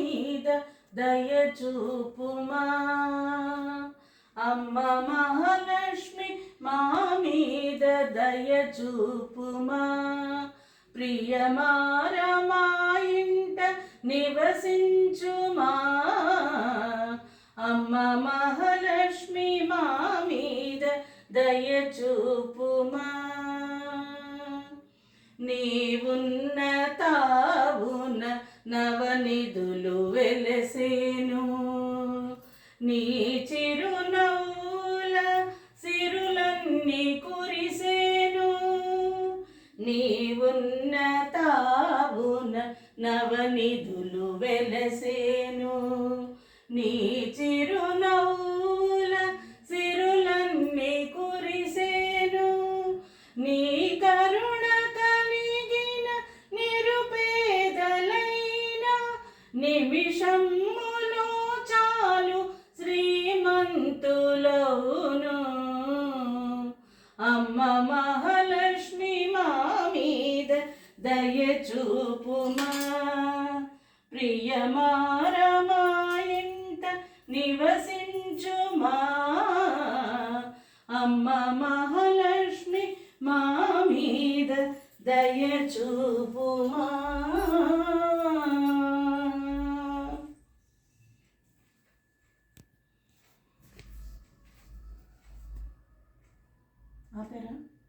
మీద దయచూపుమా అమ్మ మహాలక్ష్మి మా మీద దయచూపుమా ప్రియమార మా ఇంట నివసించుమా. అమ్మ మహాలక్ష్మి మా మీద దయచూపుమా నీవున్న తావున నవ నీ చిరునవ్వుల సిరులన్నీ కురిసేను. నీవున్న తావున నవనిధులు వెలసేను. నీ చిరునవ్వుల సిరులన్నీ కురిసేను. నీ కరుణ కలిగిన నిరుపేదలైన నిమిషం దయచూపుమా. ప్రియమారమా ఇంట నివసించుమా. అమ్మ మహాలక్ష్మి మా మీద దయచూపుమా. ఆపేరా.